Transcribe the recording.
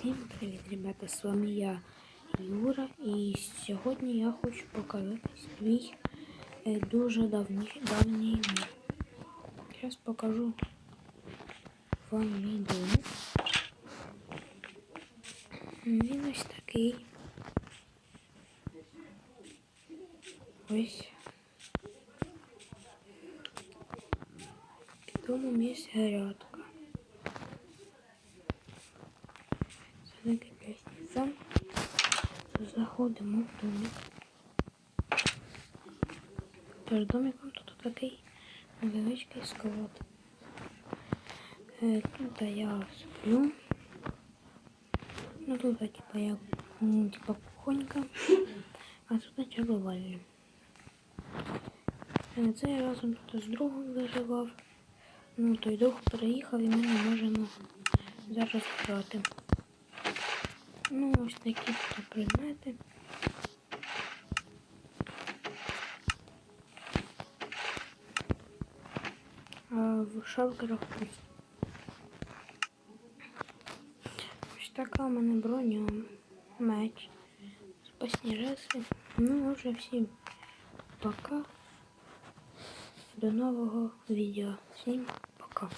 Всім привіт, ребята! З вами я Юра, і сьогодні я хочу показати свій е, дуже давній, давній мір. Зараз покажу вам мій дом. Він ось такий. Ось. Під домом є грядка. Таке лестниця. Заходимо в домик. Перед домиком тут такий невеличкий склад. Е, Тут я сплю. Ну тут типа я м, типа кухонька, а тут чергувальня. Е, Це я разом тут з другом виживав. Ну, той друг переїхав і ми не можемо зараз грати. Ну, ось такі предмети. А в шалкерах. Ось така у мене броня, меч, спасні реси. Ну, вже всім пока. До нового відео. Всім пока.